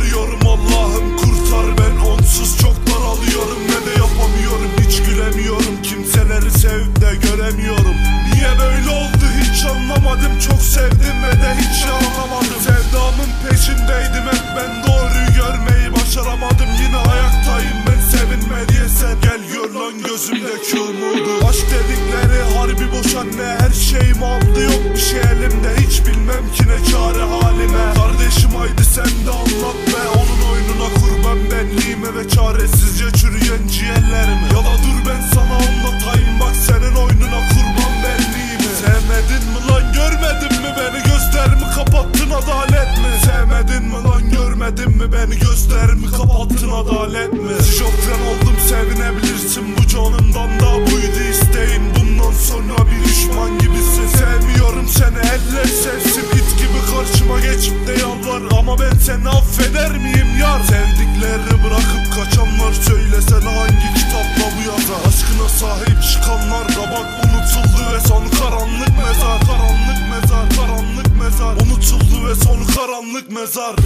Yalvarıyorum Allah'ım kurtar ben. Onsuz çok daralıyorum. Ne de yapamıyorum hiç gülemiyorum. Kimseleri sevip de göremiyorum. Niye böyle oldu hiç anlamadım. Çok sevdim ve de hiç anlamadım. Sevdamın peşindeydim hep. Ben doğruyu görmeyi başaramadım. Yine ayaktayım ben sevinme diye sen. Gel gör lan gözümdeki umudu Aşk dedikleri harbi boş anne. Her şeyimi aldı yok bir şey benliğime Ve çaresizce çürüyen ciğerlerimi Ya da dur ben sana anlatayım Bak senin oyununa kurban benliğimi Sevmedin mi lan görmedin mi beni? Gözlerimi kapattın adalet mi? Sevmedin mi lan görmedin mi beni? Gözlerimi kapattın adalet mi? Şizofren oldum sevinebilirsin. Bu canımdan da buydu isteğin Bundan sonra bir düşman gibisin. Sevmiyorum seni eller sevsin it gibi karşıma geçip de yalvar Ama ben seni affeder miyim yar? Sevdiklerini bırakıp kaçanlar Söylesene hangi kitapla bu yazar? Aşkına sahip çıkanlar da bak unutuldu ve sonu karanlık mezar. Karanlık mezar, karanlık mezar. Unutuldu ve sonu karanlık mezar